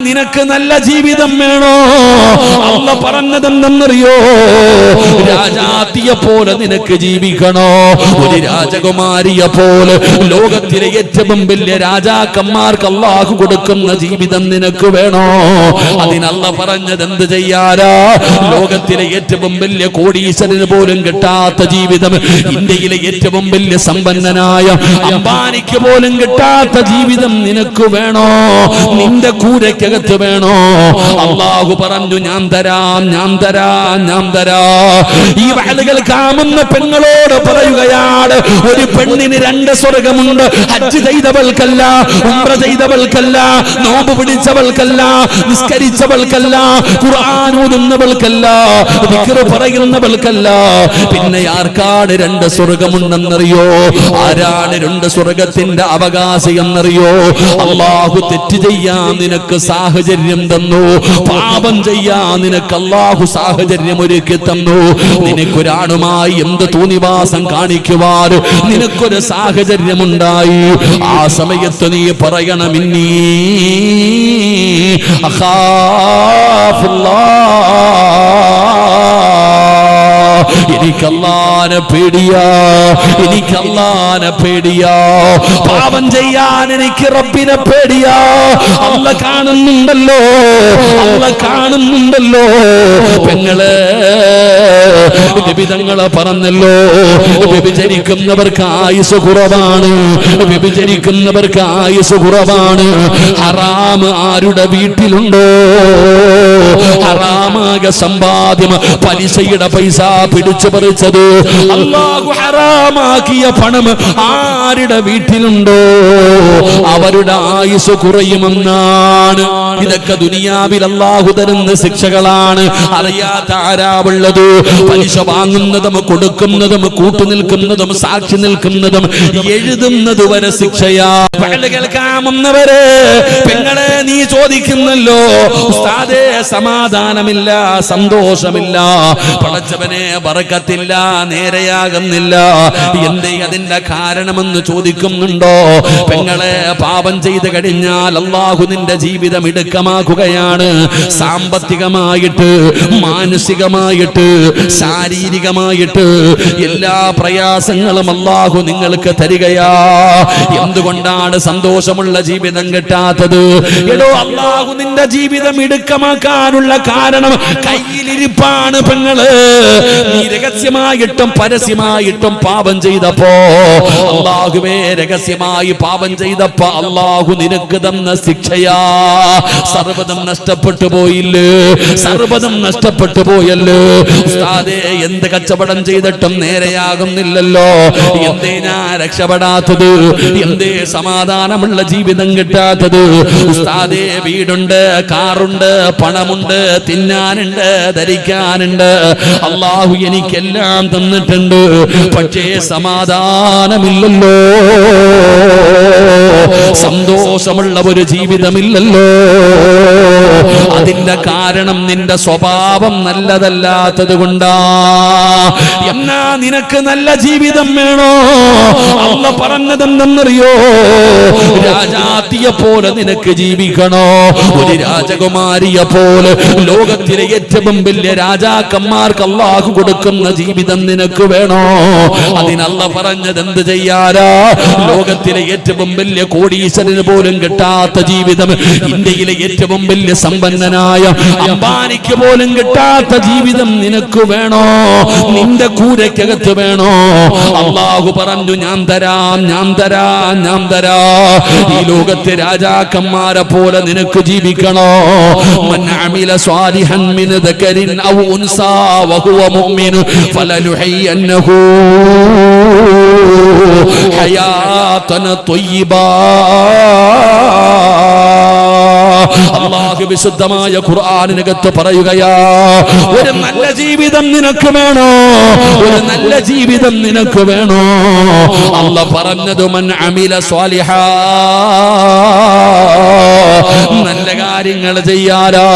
നിനക്ക് നല്ല ജീവിതം വേണോ? അല്ല പറഞ്ഞതെന്തെന്നറിയോ? രാജാത്തിയെ പോലെ നിനക്ക് ജീവിക്കണോ? ഒരു രാജകുമാരിയെ പോലെ ലോകത്തിലെ ഏറ്റവും വലിയ രാജാക്കന്മാർക്ക് അള്ളാഹു കൊടുക്കുന്ന ജീവിതം നിനക്ക് വേണോ? അതിനല്ല പറഞ്ഞത് എന്ത് ചെയ്യാരാ ലോകത്തിലെ ഏറ്റവും വലിയ കോടീശ്വരന് പോലും കിട്ടാത്ത ജീവിതം ഇന്ത്യയിലെ ഏറ്റവും വലിയ സമ്പന്നനായ അംബാനിക്ക് പോലും കിട്ടാത്ത ജീവിതം നിനക്ക് വേണോ? നിന്റെ കൂരയ്ക്കകത്ത് വേണോ? അള്ളാഹു പറഞ്ഞു ഞാൻ തരാം ഞാൻ തരാം ഞാൻ തരാ. ഈ വയലുകൾ കാമുന്ന പെങ്ങളോട് പറയുകയാണ് ഒരു പെണ്ണിന് രണ്ട് സ്വർഗമുണ്ട് ഹജ്ജ് ചെയ്തവൾക്കല്ല ഉംറ ചെയ്തവൾക്കല്ല നോമ്പ് പിടിച്ചവൾക്കല്ല നിസ്കരിച്ചവൾക്കല്ല ഖുർആൻ ഓതുന്നവൾക്കല്ല പറയുന്നവൾക്കല്ല. പിന്നെ ആർക്കാണ് രണ്ട് സ്വർഗമുണ്ടെന്നറിയോ? ആരാണ് രണ്ട് സ്വർഗത്തിന്റെ അവകാശി എന്നറിയോ അള്ളാഹു തെറ്റ് ചെയ്യാൻ നിനക്ക് സാഹചര്യം തന്നു. പാപം ചെയ്യാൻ നിനക്ക് അള്ളാഹു സാഹചര്യം ഒരുക്കി തന്നു. നിനക്കൊരാണുമായി എന്ത് തോന്നിവാസം കാണിക്കുവാൻ നിനക്കൊരു സാഹചര്യമുണ്ടായി. ആ സമയത്ത് നീ പറയണം എനിക്കല്ലാനെ പേടിയാ എനിക്കല്ലാന പേടിയാ. പാപം ചെയ്യാൻ എനിക്ക് റബ്ബിനെ പേടിയാ. അല്ല കാണുന്നുണ്ടല്ലോ അല്ല കാണുന്നുണ്ടല്ലോ. പെങ്ങൾ വിവിധങ്ങളെ പറഞ്ഞല്ലോ. വ്യഭിചരിക്കുന്നവർക്ക് ആയുസ് കുറവാണ്. വ്യഭിചരിക്കുന്നവർക്ക് ആയുസ് കുറവാണ്. ഹറാം ആരുടെ വീട്ടിലുണ്ടോ? ഹറാമാക സമ്പാദ്യം. പലിശയുടെ പൈസ പിടിച്ചു പറിച്ചത്. അള്ളാഹു ഹറാമാക്കിയ പണം ആരുടെ വീട്ടിലുണ്ടോ? അവരുടെ ആയുസ് കുറയുമെന്നാണ്. ഇതൊക്കെ ദുനിയാവിൽ അള്ളാഹു തരുന്ന ശിക്ഷകളാണ്. അറിയാത്ത ആരാവുള്ളത്? പലിശ വാങ്ങുന്നതും കൊടുക്കുന്നതും കൂട്ടുനിൽക്കുന്നതും സാക്ഷി നിൽക്കുന്നതും എഴുതുന്നത് വരെ ശിക്ഷയാ. കേൾക്കാമെന്നവരെ പെങ്ങളെ നീ ചോദിക്കുന്നല്ലോ ഉസ്താദേ സമാധാനമില്ല സന്തോഷമില്ല പടച്ചവനെ വറക്കത്തില്ല നേരെയാകുന്നില്ല. എന്തേ അതിന്റെ കാരണമെന്ന് ചോദിക്കുന്നുണ്ടോ? പെങ്ങളെ പാപം ചെയ്ത് കഴിഞ്ഞാൽ അള്ളാഹു നിന്റെ ജീവിതം ഇടുക്കമാക്കുകയാണ് സാമ്പത്തികമായിട്ട് മാനസികമായിട്ട് ശാരീരികമായിട്ട് എല്ലാ പ്രയാസങ്ങളും അള്ളാഹു നിങ്ങൾക്ക് തരികയാ. എന്തുകൊണ്ടാണ് സന്തോഷമുള്ള ജീവിതം കിട്ടാത്തത്? എടോ അള്ളാഹു നിന്റെ ജീവിതം ഇടുക്കമാക്കാനുള്ള കാരണം കയ്യിലിരിപ്പാണ് പെങ്ങൾ. നീ രഹസ്യമായിട്ടും പരസ്യമായിട്ടും പാപം ചെയ്തപ്പോ അള്ളാഹുവേ രഹസ്യമായി പാപം ചെയ്തപ്പോ അള്ളാഹു നിനക്ക് തന്ന ശിക്ഷയാ. സർവതം നഷ്ടപ്പെട്ടു പോയില്ലേ? സർവതം നഷ്ടപ്പെട്ടു പോയല്ലോ? ഉസ്താദേ എന്ത് കച്ചവടം ചെയ്തിട്ടും നേരെയാകുന്നില്ലല്ലോ. എന്തേ ഞാൻ രക്ഷപ്പെടാത്തത്? എന്തേ സമാധാനമുള്ള ജീവിതം കിട്ടാത്തത്? ഉസ്താദേ വീടുണ്ട് കാറുണ്ട് പണമുണ്ട് തിന്നാനുണ്ട് ധരിക്കാനുണ്ട്. അള്ളാഹു എനിക്കെല്ലാം തന്നിട്ടുണ്ട്. പക്ഷേ സമാധാനമില്ലല്ലോ. സന്തോഷമുള്ള ഒരു ജീവിതമില്ലല്ലോ. അതിന്റെ കാരണം നിന്റെ സ്വഭാവം നല്ലതല്ലാത്തത് കൊണ്ടാ. എന്നാ നിനക്ക് നല്ല ജീവിതം വേണോ? അമ്മ പറഞ്ഞതെന്തെന്നറിയോ? രാജാത്തിയെ പോലെ നിനക്ക് ജീവിക്കണോ? ഒരു രാജകുമാരിയെ പോലെ. ലോകത്തിലെ ഏറ്റവും വലിയ രാജാക്കന്മാർക്ക് അള്ളാഹു കൊടുക്കുന്ന ജീവിതം നിനക്ക് വേണോ? അതിനല്ല പറഞ്ഞത് എന്ത് ചെയ്യാരാ ലോകത്തിലെ ഏറ്റവും വലിയ കോടീശ്വരന് പോലും കിട്ടാത്ത ജീവിതം ഇന്ത്യയിലെ ഏറ്റവും വലിയ സമ്പന്നനായ അംബാനിക്ക് പോലും കിട്ടാത്ത ജീവിതം നിനക്ക് വേണോ? നിന്റെ കൂരയ്ക്കകത്ത് വേണോ? അള്ളാഹു പറഞ്ഞു ഞാൻ തരാം ഞാൻ തരാം ഞാൻ തരാ. ഈ ലോകത്തെ രാജാക്കന്മാരെ പോലെ നിനക്ക് ജീവിക്കണോ? അമില സ്വാലിഹൻ ഔ ഉൻസാ അള്ളാഹു വിശുദ്ധമായ ഖുർആാനിനകത്ത് പറയുകയാ ഒരു നല്ല ജീവിതം നിനക്ക് വേണോ? ഒരു നല്ല ജീവിതം നിനക്ക് വേണോ? അല്ല പറഞ്ഞത് മൻ അമില സ്വാലിഹ. നല്ല കാര്യങ്ങൾ ചെയ്യാലോ.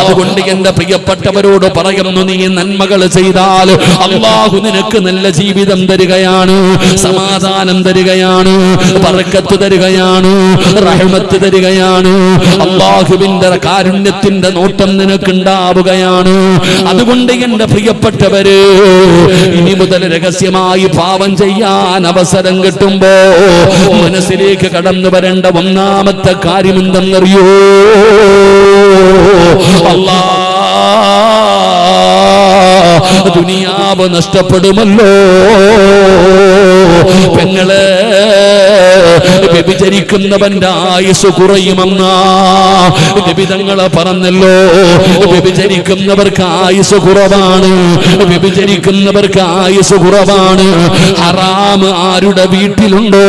അതുകൊണ്ട് എന്റെ പ്രിയപ്പെട്ടവരോട് പറയുന്നു നീ നന്മകൾ ചെയ്താൽ അള്ളാഹു നിനക്ക് നല്ല ജീവിതം തരികയാണ് സമാധാനം തരികയാണ് പറക്കത്ത് തരികയാണ് റഹ്മത്ത് തരികയാണ് അള്ളാഹുവിന്റെ കാരുണ്യത്തിന്റെ നോട്ടം നിനക്കുണ്ടാവുകയാണ്. അതുകൊണ്ട് എന്റെ പ്രിയപ്പെട്ടവര് ഇനി മുതൽ രഹസ്യമായി പാവം ചെയ്യാൻ അവസരം കിട്ടുമ്പോ മനസ്സിലേക്ക് കടന്നു വരേണ്ട ഒന്നാമത്തെ കാര്യം എന്തെന്നറിയോ അള്ളാ ദുനിയാവ് നഷ്ടപ്പെടുമല്ലോ. പെങ്ങളെ വ്യഭിചരിക്കുന്നവന്റെ ആയുസ് കുറയുമെന്ന വിവിധങ്ങളെ പറഞ്ഞല്ലോ. വ്യഭിചരിക്കുന്നവർക്ക് ആയുസ് കുറവാണ്. വ്യഭിചരിക്കുന്നവർക്ക് ആയുസ് കുറവാണ്. ഹറാം ആരുടെ വീട്ടിലുണ്ടോ?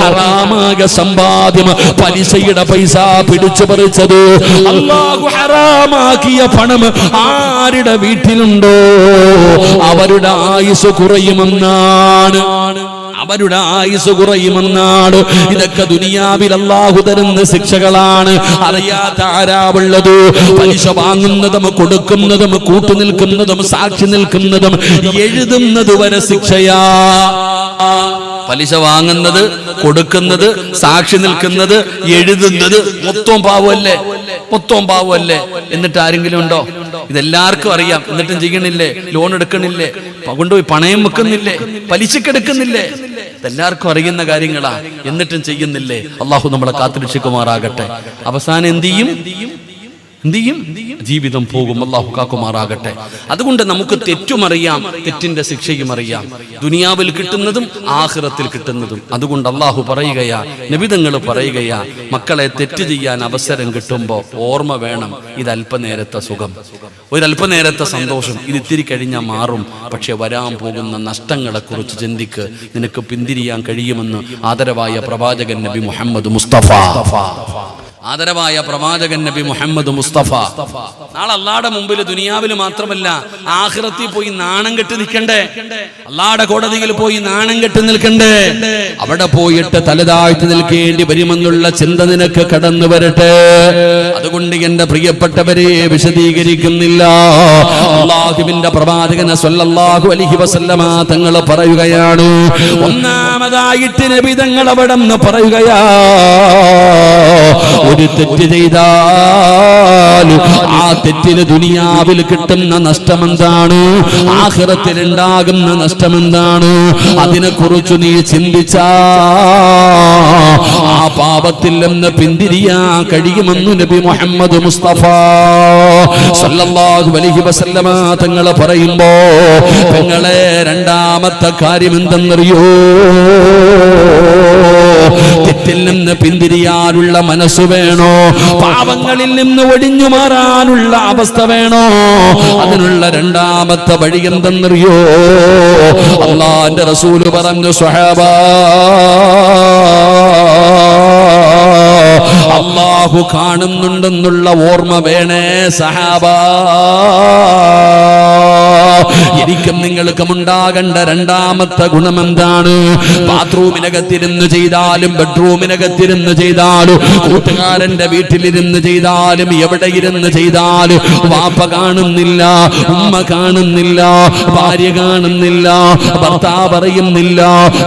ഹറാമായ സമ്പാദ്യം പലിശയുടെ പൈസ പിടിച്ചു പറിച്ചത്. അള്ളാഹു ഹറാമാക്കിയ പണം ആരുടെ വീട്ടിലുണ്ടോ? അവരുടെ ആയുസ് കുറയുമെന്നാണ് അവരുടെ ആയുസ് കുറയുമെന്നാണ്. ഇതൊക്കെ ദുനിയാവിൽ അള്ളാഹു തരുന്ന ശിക്ഷകളാണ്. അറിയാത്ത ആരാവുള്ളത്? പലിശ വാങ്ങുന്നതും കൊടുക്കുന്നതും കൂട്ടുനിൽക്കുന്നതും സാക്ഷി നിൽക്കുന്നതും എഴുതുന്നത് വരെ ശിക്ഷയാ. പലിശ വാങ്ങുന്നത് കൊടുക്കുന്നത് സാക്ഷി നിൽക്കുന്നത് എഴുതുന്നത് മൊത്തം പാവമല്ലേ മൊത്തം പാവമല്ലേ എന്നിട്ട് ആരെങ്കിലും ഉണ്ടോ? ഇതെല്ലാവർക്കും അറിയാം. എന്നിട്ടും ചെയ്യണില്ലേ? ലോൺ എടുക്കണില്ലേ? കൊണ്ടുപോയി പണയം വെക്കുന്നില്ലേ? പലിശക്കെടുക്കുന്നില്ലേ ഇതെല്ലാവർക്കും അറിയുന്ന കാര്യങ്ങളാ. എന്നിട്ടും ചെയ്യുന്നില്ലേ? അള്ളാഹു നമ്മളെ കാത്തിരക്ഷിക്കുമാറാകട്ടെ. അവസാനം എന്ത് ചെയ്യും? എന്ത് ചെയ്യും? ജീവിതം പോകും. അള്ളാഹു കാക്കുമാറാകട്ടെ. അതുകൊണ്ട് നമുക്ക് തെറ്റുമറിയാം തെറ്റിന്റെ ശിക്ഷയും അറിയാം. ദുനിയാവിൽ കിട്ടുന്നതും ആഹ്റത്തിൽ കിട്ടുന്നതും. അതുകൊണ്ട് അള്ളാഹു പറയുകയാ നബിതങ്ങൾ പറയുകയാ മക്കളെ തെറ്റ് ചെയ്യാൻ അവസരം കിട്ടുമ്പോൾ ഓർമ്മ വേണം. ഇത് അല്പനേരത്തെ സുഖം. ഒരല്പനേരത്തെ സന്തോഷം. ഇത് ഇത്തിരി കഴിഞ്ഞാൽ മാറും. പക്ഷെ വരാൻ പോകുന്ന നഷ്ടങ്ങളെ കുറിച്ച് ചിന്തിക്ക് നിനക്ക് പിന്തിരിയാൻ കഴിയുമെന്ന് ആദരവായ പ്രവാചകൻ നബി മുഹമ്മദ് മുസ്തഫ. ആദരവായ പ്രവാചകൻ നബി മുഹമ്മദ് മുസ്തഫ. നാളെ അള്ളാടെ മുമ്പിൽ ദുനിയാവിൽ മാത്രമല്ല ആഖിറത്തിൽ പോയി നാണം കെട്ട് നിൽക്കണ്ടേ? അള്ളാടെ കോടതിയിൽ പോയി നാണം കെട്ട് നിൽക്കണ്ടേ? അവിടെ പോയിട്ട് തലതാഴ്ത്തി നിൽക്കേണ്ടി വരുമെന്നുള്ള ചിന്ത നിനക്ക് കടന്നു വരട്ടെ. അതുകൊണ്ട് എന്റെ പ്രിയപ്പെട്ടവരെ വിശദീകരിക്കുന്നില്ല. അള്ളാഹുവിന്റെ പ്രവാചകന സല്ലല്ലാഹു അലൈഹി വസല്ലമ തങ്ങൾ പറയുകയാണ് ഒന്നാമതായിട്ട് നബി തങ്ങൾ അവിടെ നിന്ന് പറയുകയാ ഒരു തെറ്റ് ചെയ്താലും ആ തെറ്റിന് ദുനിയാവിൽ കിട്ടുന്ന നഷ്ടമെന്താണ്? ഉണ്ടാകുന്ന നഷ്ടമെന്താണ്? അതിനെ കുറിച്ച് നീ ചിന്തിച്ച ആ പാപത്തിൽ നിന്ന് പിന്തിരിയാ കഴിയുമെന്ന് നബി മുഹമ്മദ് മുസ്തഫ സല്ലല്ലാഹു അലൈഹി വസല്ലമ തങ്ങളെ പറയുമ്പോ തങ്ങളെ രണ്ടാമത്തെ കാര്യം എന്തെന്നറിയോ തെറ്റിൽ നിന്ന് പിന്തിരിയാനുള്ള മനസ്സ് വേണോ? പാപങ്ങളിൽ നിന്ന് ഒഴിഞ്ഞു മാറാനുള്ള അവസ്ഥ വേണോ? അതിനുള്ള രണ്ടാമത്തെ വഴി എന്തെന്നറിയോ? അള്ളാന്റെ റസൂൽ പറഞ്ഞു സ്വഹാബ അള്ളാഹു കാണുന്നുണ്ടെന്നുള്ള ഓർമ്മ വേണേ സഹാബ. എനിക്കും നിങ്ങൾക്കും ഉണ്ടാകേണ്ട രണ്ടാമത്തെ ഗുണം എന്താണ് ബാത്റൂമിനകത്തിരുന്ന് ചെയ്താലും ബെഡ്റൂമിനകത്തിരുന്ന് ചെയ്താലും കൂട്ടുകാരന്റെ വീട്ടിലിരുന്ന് ചെയ്താലും എവിടെ ഇരുന്ന് ചെയ്താലും വാപ്പ കാണുന്നില്ല ഉമ്മ കാണുന്നില്ല ഭാര്യ കാണുന്നില്ല ഭർത്താവ് അറിയുന്നില്ല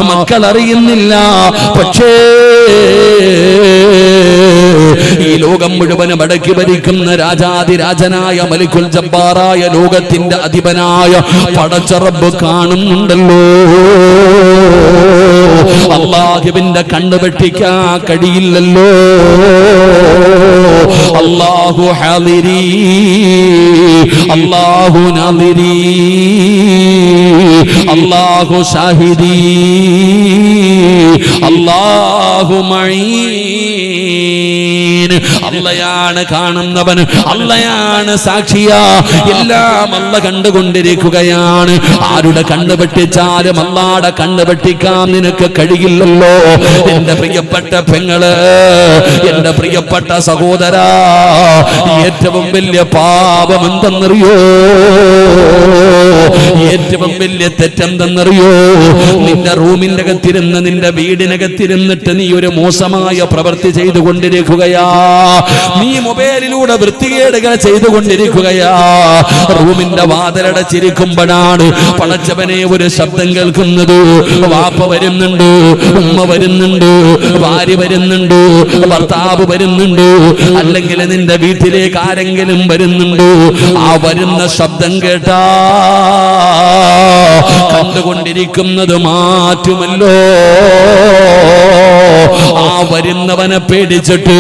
മക്കൾ അറിയുന്നില്ല. പക്ഷേ ഈ ലോകം മുഴുവനും അടക്കി ഭരിക്കുന്ന രാജാതിരാജനായ മലിക്കുൽ ജബ്ബാറായ ലോകത്തിന്റെ അധിപനായ പടച്ചറബ് കാണുന്നുണ്ടല്ലോ. അള്ളാഹുവിന്റെ കണ്ണു വെട്ടിക്കാ കഴിയില്ലല്ലോ അള്ളാഹു ഹലിരി അള്ളാഹു നാലിരി അള്ളാഹു ഷാഹിദി അള്ളാഹു മഴീൻ അള്ളയാണ് കാണുന്നവൻ. അല്ലയാണ് സാക്ഷിയാ. എല്ലാം അല്ല കണ്ടുകൊണ്ടിരിക്കുകയാണ്. ആരുടെ കണ്ണ് വെട്ടിച്ചാലും അല്ലാടെ കണ്ണ് നിനക്ക് കഴിയില്ലല്ലോ. എന്റെ പ്രിയപ്പെട്ട പെങ്ങൾ എന്റെ പ്രിയപ്പെട്ട സഹോദര ഏറ്റവും വലിയ പാപം എന്തെന്നറിയോ? ഏറ്റവും വലിയ തെറ്റെന്തെന്നറിയോ? നിന്റെ റൂമിന്റെ അകത്തിരുന്ന് നിന്റെ വീടിനകത്തിരുന്നിട്ട് നീ ഒരു മോശമായ പ്രവൃത്തി ചെയ്തുകൊണ്ടിരിക്കുകയാ. നീ മൊബൈലിലൂടെ വൃത്തികേടുകൾ ചെയ്തുകൊണ്ടിരിക്കുകയാ. റൂമിന്റെ വാതിലടച്ചിരിക്കുമ്പോഴാണ് പടച്ചവനെ ഒരു ശബ്ദം കേൾക്കുന്നത്. വാപ്പ വരുന്നുണ്ട് ഉമ്മ വരുന്നുണ്ട് ഭാര്യ വരുന്നുണ്ട് ഭർത്താവ് വരുന്നുണ്ട്. അല്ലെങ്കിൽ നിന്റെ വീട്ടിലേക്ക് ആരെങ്കിലും വരുന്നുണ്ട്. ആ വരുന്ന ശബ്ദം കേട്ടാ കണ്ടുകൊണ്ടിരിക്കുന്നത് മാറ്റുമല്ലോ. ആ വരുന്നവനെ പേടിച്ചിട്ട്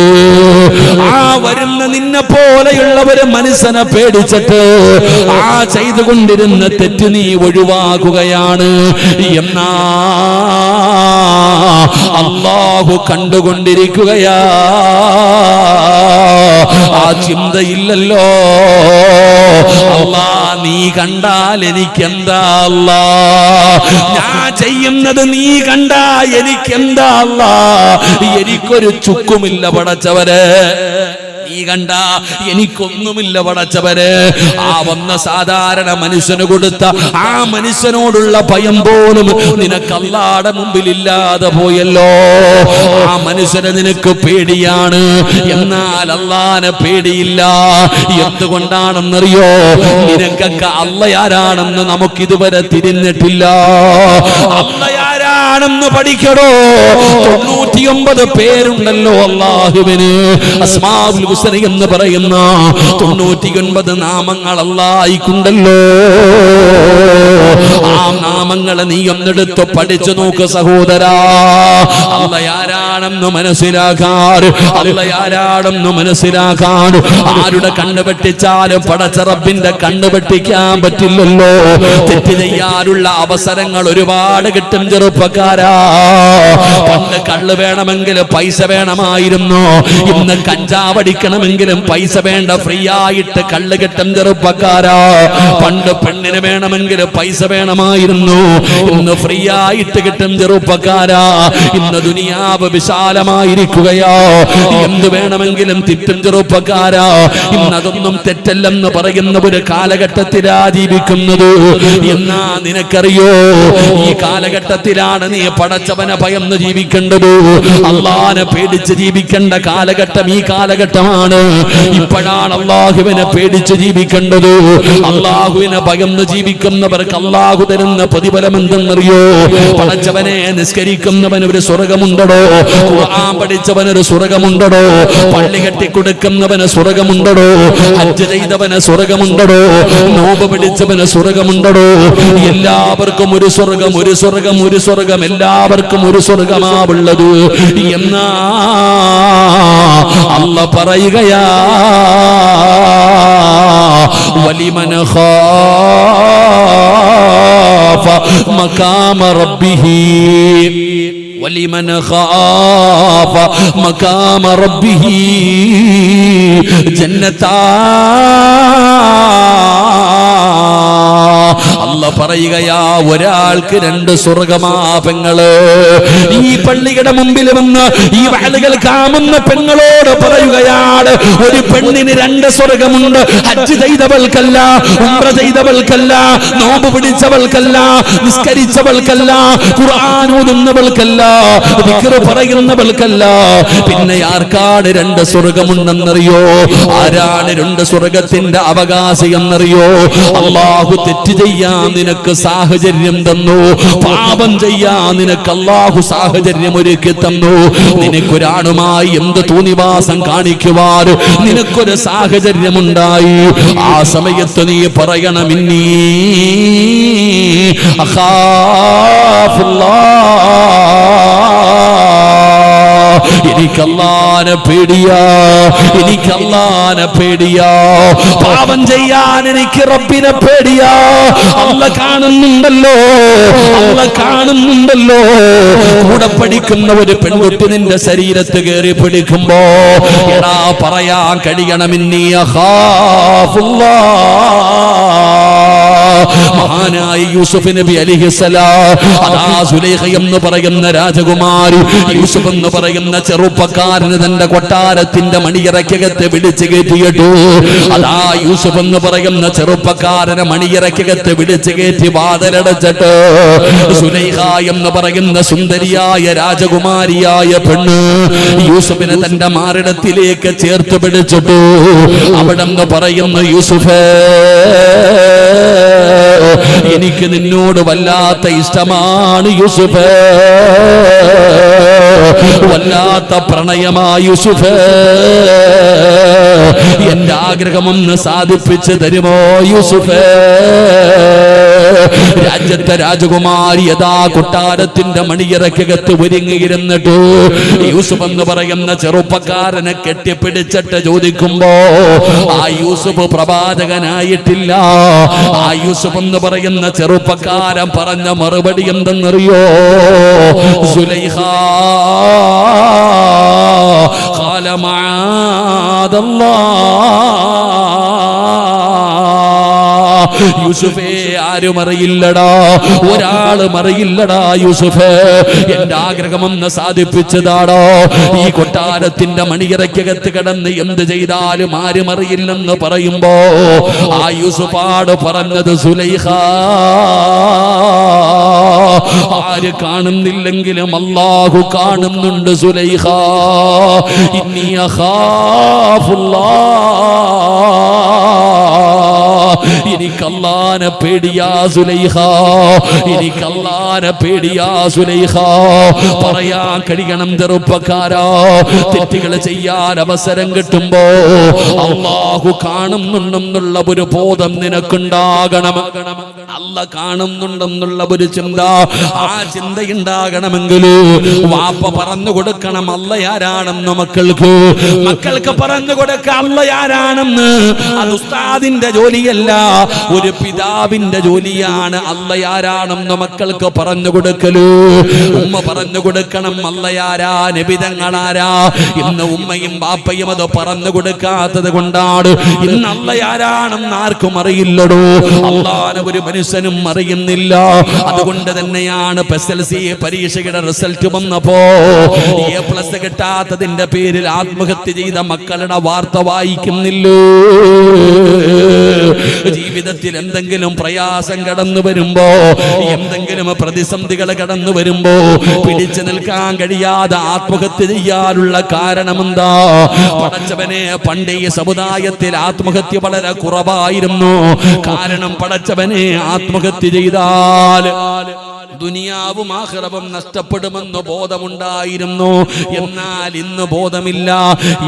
ആ വരുന്ന നിന്നെ പോലെയുള്ളവരെ മനസ്സിനെ പേടിച്ചിട്ട് ആ ചെയ്തുകൊണ്ടിരുന്ന തെറ്റ് നീ ഒഴിവാക്കുകയാണ് എന്നാ അള്ളാഹു കണ്ടുകൊണ്ടിരിക്കുകയാ. ആ ചിന്തയില്ലല്ലോ. അല്ലാ നീ കണ്ടാൽ എനിക്കെന്താ അല്ലാ ഞാൻ ചെയ്യുന്നത് നീ കണ്ടാ എനിക്കെന്താ അല്ലാ എനിക്കൊരു ചുക്കുമില്ല പടച്ചവര് നീ കണ്ട എനിക്കൊന്നുമില്ല പടച്ചവര്. ആ വന്ന സാധാരണ മനുഷ്യന് കൊടുത്ത ആ മനുഷ്യനോടുള്ള ഭയം പോലും നിനക്ക് അല്ലാടെ മുമ്പിൽ ഇല്ലാതെ പോയല്ലോ. ആ മനുഷ്യനെ നിനക്ക് പേടിയാണ്. എന്നാൽ അല്ലാന് പേടിയില്ല. എന്തുകൊണ്ടാണെന്നറിയോ? നിനക്കൊക്കെ അല്ല ആരാണെന്ന് നമുക്കിതുവരെ തിരിഞ്ഞിട്ടില്ല. അള്ളയാരാണെന്ന് പഠിക്കടോ. തൊണ്ണൂറ്റിയൊമ്പത് പേരുണ്ടല്ലോ അള്ളാഹുവിന് എന്ന് പറയുന്ന തൊണ്ണൂറ്റിയൊൻപത് നാമങ്ങൾ അള്ളായിക്കുണ്ടല്ലോ ആ നാമങ്ങളെ നീ ഒന്നെടുത്ത് പഠിച്ചു നോക്ക് സഹോദരാ. അള്ളയാരാണെന്ന് മനസ്സിലാക്കാൻ ആരാണെന്ന് മനസ്സിലാക്കാൻ ആരുടെ കണ്ണ് പടച്ച റബ്ബിന്റെ കണ്ണ് വെട്ടിക്കാൻ പറ്റില്ലല്ലോ. തെറ്റ് ചെയ്യാനുള്ള അവസരങ്ങൾ ഒരുപാട് കിട്ടും ചെറുപ്പക്കാരാ പണ്ട് കള്ള് വേണമെങ്കിൽ പൈസ വേണമായിരുന്നു. ഇന്ന് കഞ്ചാവടിക്കണമെങ്കിലും പൈസ വേണ്ട ഫ്രീ ആയിട്ട് കള്ള് കിട്ടും ചെറുപ്പക്കാരാ. പണ്ട് പെണ്ണിന് വേണമെങ്കിൽ പൈസ വേണമായിരുന്നു. ഇന്ന് ഫ്രീ ആയിട്ട് കിട്ടും ചെറുപ്പക്കാരാ. ഇന്ന് ദുനിയാവ് വിശാലമായിരിക്കുകയോ. എന്ത് വേണമെങ്കിലും തിറ്റും ചെറുപ്പക്കാരാ. ഇന്നതൊന്നും തെറ്റല്ലെന്ന് പറയുന്ന ഒരു കാലഘട്ടത്തിലാ ജീവിക്കുന്നത്. എന്നാ നിനക്കറിയോ? ഈ കാലഘട്ടത്തിലാണ് പടച്ചവനെ ഭയന്ന് ജീവിക്കേണ്ടത്? അള്ളാനെ പേടിച്ച് ജീവിക്കേണ്ട കാലഘട്ടം ഈ കാലഘട്ടമാണ്. ഇപ്പോഴാണ് അള്ളാഹുവിനെ പേടിച്ച് ജീവിക്കേണ്ടത്? അള്ളാഹുവിനെ ഭയന്ന് ജീവിക്കുന്നവർക്ക് അള്ളാഹു തരുന്ന പ്രതിഫലം എന്തെന്നറിയോ? പടച്ചവനെ നിസ്കരിക്കുന്നവന് ഒരു സ്വർഗമുണ്ടടോ? ഖുർആൻ പഠിച്ചവനൊരു സ്വർഗമുണ്ടടോ? പള്ളി കെട്ടിക്കൊടുക്കുന്നവന് സ്വർഗമുണ്ടടോ? ഹജ്ജ് ചെയ്തവന് സ്വർഗമുണ്ടടോ? നോമ്പ് പിടിച്ചവന് സ്വർഗമുണ്ടടോ? എല്ലാവർക്കും ഒരു സ്വർഗം ഒരു സ്വർഗം ഒരു സ്വർഗം എല്ലാവർക്കും ഒരു സ്വർഗമാ ഉള്ളത് എന്നാ അല്ല പറയുകയാ വലിമന ഖാഫ മകാമ റബ്ബിഹി ولمن خاف مقام ربه جنتان പറയുകയാ ഒരാൾക്ക് രണ്ട് സ്വർഗമാപങ്ങൾ ഈ പള്ളിയുടെ മുമ്പിൽ വന്ന് ഈ വാളുകൾ കാമുന്ന പെങ്ങളോട് പറയുകയാണ് ഒരു പെണ്ണിന് രണ്ട് സ്വർഗമുണ്ട്. ഹജ്ജ് ചെയ്തവൾക്കല്ല ഉമ്ര ചെയ്തവൾക്കല്ല നോമ്പ് പിടിച്ചവൾക്കല്ല നിസ്കരിച്ചവൾക്കല്ല ഖുർആൻ പറയുന്നവൾക്കല്ല. പിന്നെ ആർക്കാണ് രണ്ട് സ്വർഗമുണ്ടെന്നറിയോ? ആരാണ് രണ്ട് സ്വർഗത്തിന്റെ അവകാശി എന്നറിയോ? അള്ളാഹു തെറ്റ് ചെയ്യാൻ നിനക്ക് സാഹചര്യം തന്നു. പാപം ചെയ്യാൻ നിനക്ക് അള്ളാഹു സാഹചര്യം ഒരുക്കി തന്നു. നിനക്കൊരാണുമായി എന്ത് തോന്നിവാസം കാണിക്കുവാൻ നിനക്കൊരു സാഹചര്യമുണ്ടായി. ആ സമയത്ത് നീ പറയണമിന്നീ അഖാഫുല്ലാ എനിക്കല്ലാനെ പേടിയാ എനിക്കല്ലാനെ പേടിയാ. പാപം ചെയ്യാൻ എനിക്ക് റബ്ബിനെ പേടിയാ. അല്ല കാണുന്നുണ്ടല്ലോ അല്ല കാണുന്നുണ്ടല്ലോ. കൂടെ പഠിക്കുന്ന ഒരു പെൺകുട്ടി നിന്റെ ശരീരത്ത് കയറി പിടിക്കുമ്പോ എടാ പറയാൻ കഴിയണമെന്നീ അഖാഫുല്ലാ മഹാനായ യൂസുഫ് നബി അലിഹിസലാം എന്ന് പറയുന്ന രാജകുമാരി യൂസുഫ് എന്ന് പറയുന്ന ചെറുപ്പക്കാരന് തന്റെ കൊട്ടാരത്തിന്റെ മണിയറയ്ക്കകത്ത് വിളിച്ചു കയറ്റിയിട്ടു അതാ യൂസുഫ് എന്ന് പറയുന്ന ചെറുപ്പക്കാരനെ മണിയറയ്ക്കകത്ത് വിളിച്ചു കയറ്റി വാതിലടച്ചിട്ട് സുലൈഹ എന്ന് പറയുന്ന സുന്ദരിയായ രാജകുമാരിയായ പെണ്ണ് യൂസുഫിനെ തന്റെ മാറിടത്തിലേക്ക് ചേർത്ത് പിടിച്ചിട്ടു അവിടെ പറയുന്നു യൂസുഫേ എനിക്ക് നിന്നോട് വല്ലാത്ത ഇഷ്ടമാണ് യൂസുഫ്. വല്ലാത്ത പ്രണയമായ യൂസുഫ്. എന്റെ ആഗ്രഹമൊന്ന് സാധിപ്പിച്ചു തരുമോ യൂസുഫേ? രാജ്യത്തെ രാജകുമാരി യഥാ കൊട്ടാരത്തിന്റെ മണിയറക്കകത്ത് ഒരുങ്ങിയിരുന്നിട്ട്. യൂസുഫ് എന്ന് പറയുന്ന ചെറുപ്പക്കാരനെ കെട്ടിപ്പിടിച്ചിട്ട് ചോദിക്കുമ്പോ ആ യൂസുഫ് പ്രവാചകനായിട്ടില്ല. ആ യൂസുഫ് എന്ന് പറയുന്ന ചെറുപ്പക്കാരൻ പറഞ്ഞ മറുപടി എന്തെന്നറിയോ? സുലൈഹ ഖാല യൂസുഫേ ആരും അറിയില്ലടാ. ഒരാളും അറിയില്ലടാ യൂസുഫേ. എന്റെ ആഗ്രഹമൊന്ന് സാധിപ്പിച്ചതാടോ. ഈ കൊട്ടാരത്തിന്റെ മണിയറയ്ക്കകത്ത് കിടന്ന് എന്ത് ചെയ്താലും ആരും അറിയില്ലെന്ന് പറയുമ്പോ ആ യൂസുഫാട് പറഞ്ഞത് സുലൈഹ. ആര് കാണുന്നില്ലെങ്കിലും അള്ളാഹു കാണുന്നുണ്ട് സുലൈഹ. ഇന്നി അഖാഫുല്ലാഹ് എനിക്ക് അല്ലാനെ പേടിയാ സുലൈഹ. ഇനി അല്ലാനെ പേടിയാ സുലൈഹ. പറയാൻ കഴിയണം ചെറുപ്പക്കാരാ. തെറ്റുകൾ ചെയ്യാൻ അവസരം കിട്ടുമ്പോ അള്ളാഹു കാണുന്നുണ്ടെന്നുള്ള ഒരു ബോധം നിനക്കുണ്ടാകണം. അല്ല കാണുന്നുണ്ടെന്നുള്ള ഒരു ചിന്ത ആ ചിന്ത ഉണ്ടാകണമെങ്കിൽ വാപ്പ പറഞ്ഞു കൊടുക്കണം അല്ല ആരാണെന്ന് മക്കൾക്ക്? മക്കൾക്ക് പറഞ്ഞു കൊടുക്ക അല്ല ആരാണെന്ന്? അത് ഉസ്താദിന്റെ ജോലിയല്ല. ഒരു പിതാവിന്റെ ജോലിയാണ് അല്ലയാരാണെന്ന് മക്കൾക്ക് പറഞ്ഞു കൊടുക്കലൂ. ഉമ്മ പറഞ്ഞു കൊടുക്കണം അല്ലയാരാ നബിതങ്ങളാരാ. ഇന്ന് ഉമ്മയും ബാപ്പയും അത് പറഞ്ഞു കൊടുക്കാത്തത് കൊണ്ടാണ്. ഇന്ന് അല്ലയാരാണെന്ന് ആർക്കും അറിയില്ലടോ. അല്ലാതെ ഒരു മനുഷ്യനും അറിയുന്നില്ല. അതുകൊണ്ട് തന്നെയാണ് പരീക്ഷയുടെ റിസൾട്ട് വന്നപ്പോ എ പ്ലസ് കിട്ടാത്തതിന്റെ പേരിൽ ആത്മഹത്യ ചെയ്ത മക്കളുടെ വാർത്ത വായിക്കുന്നില്ലോ? ജീവിതത്തിൽ എന്തെങ്കിലും പ്രയാസം കടന്നു വരുമ്പോ എന്തെങ്കിലും പ്രതിസന്ധികൾ കടന്നു വരുമ്പോ പിടിച്ചു നിൽക്കാൻ കഴിയാതെ ആത്മഹത്യ ചെയ്യാനുള്ള കാരണമെന്താ? പടച്ചവനെ പണ്ട് സമുദായത്തിൽ ആത്മഹത്യ വളരെ കുറവായിരുന്നു. കാരണം പടച്ചവനെ ആത്മഹത്യ ചെയ്താൽ ദുനിയാവും ആഹ്റവും നഷ്ടപ്പെടുമെന്ന് ബോധമുണ്ടായിരുന്നു. എന്നാൽ ഇന്ന് ബോധമില്ല.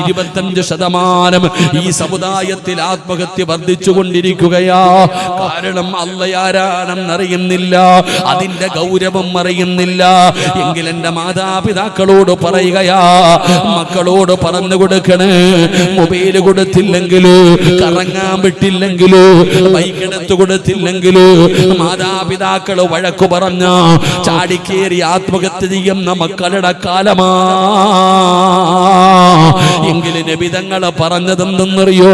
ഇരുപത്തഞ്ച് ശതമാനം ഈ സമുദായത്തിൽ ആത്മഹത്യ വർദ്ധിച്ചു കൊണ്ടിരിക്കുകയാ കാരണം അല്ലയാരാണെന്ന് അറിയുന്നില്ല അതിന്റെ ഗൗരവം അറിയുന്നില്ല. എങ്കിൽ എന്റെ മാതാപിതാക്കളോട് പറയുകയാ മക്കളോട് പറഞ്ഞു കൊടുക്കണേ. മൊബൈൽ കൊടുത്തില്ലെങ്കിലോ കറങ്ങാൻ വിട്ടില്ലെങ്കിലോ ബൈക്കെടുത്ത് കൊടുത്തില്ലെങ്കിലോ മാതാപിതാക്കൾ വഴക്കു പറഞ്ഞ ചാടിക്കേറി ആത്മഹത്യ ചെയ്യുന്ന മക്കളുടെ കാലമാ. എങ്കിലും നബിതങ്ങൾ പറഞ്ഞതെന്തെന്നറിയോ?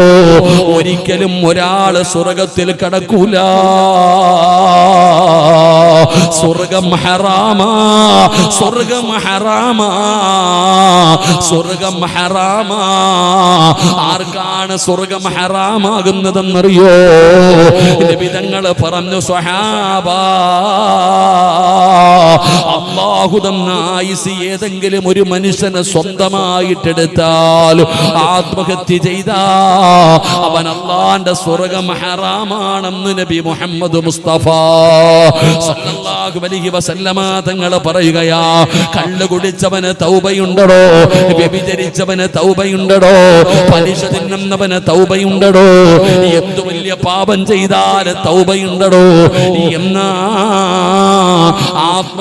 ഒരിക്കലും ഒരാൾ സ്വർഗത്തിൽ കടക്കൂല. സ്വർഗം ഹറാമാ സ്വർഗം ഹറാമാ സ്വർഗം ഹറാമാ. ആർക്കാണ് സ്വർഗം ഹറാമാകുന്നതെന്നറിയോ? നബിതങ്ങൾ പറഞ്ഞു സ്വഹാബാ അള്ളാഹു തന്ന ആയുസ് ഏതെങ്കിലും ഒരു മനുഷ്യനെ സ്വന്തമായിട്ടെടുത്താൽ ആത്മഹത്യ ചെയ്ത. അവൻ അള്ളാന്റെ സ്വർഗം ഹറാമാണെന്ന് നബി മുഹമ്മദ് മുസ്തഫ സല്ലല്ലാഹു അലൈഹി വസല്ലമ തങ്ങൾ പറയുകയാ കള്ളു കുടിച്ചവന് തൗബയുണ്ടടോ വ്യഭിചരിച്ചവന് തൗബയുണ്ടടോ പലിശ തിന്നുന്നവന് തൗബയുണ്ടടോ എന്തു വലിയ പാപം ചെയ്താൽ തൗബയുണ്ടടോ എന്നാ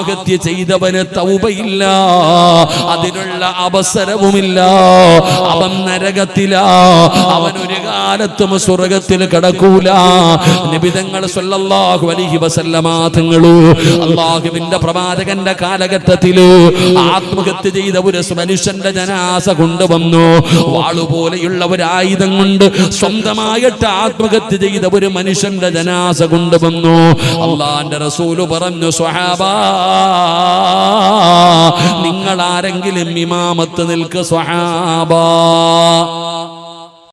ആത്മഹത്യ ചെയ്തവന് തൗബയില്ല. അതിനുള്ള അവസരവുമില്ല. അവൻ നരകത്തില. അവൻ ഒരു കാലത്തും സ്വർഗത്തിൽ കടക്കൂല. നിബിതങ്ങൾ സല്ലല്ലാഹു അലൈഹി വസല്ലമ അള്ളാഹുവിന്റെ പ്രവാചകന്റെ കാലഘട്ടത്തിൽ ആത്മഹത്യ ചെയ്ത ഒരു മനുഷ്യന്റെ ജനാസ കൊണ്ടുവന്നു. വാളുപോലെയുള്ള ഒരു ആയുധം കൊണ്ട് സ്വന്തമായിട്ട് ആത്മഹത്യ ചെയ്ത ഒരു മനുഷ്യന്റെ ജനാസ കൊണ്ടുവന്നു. അള്ളാന്റെ റസൂൽ പറഞ്ഞു സ്വഹാബാ നിങ്ങൾ ആരെങ്കിലും ഇമാമത്ത് നിൽക്ക് സ്വഹാബ.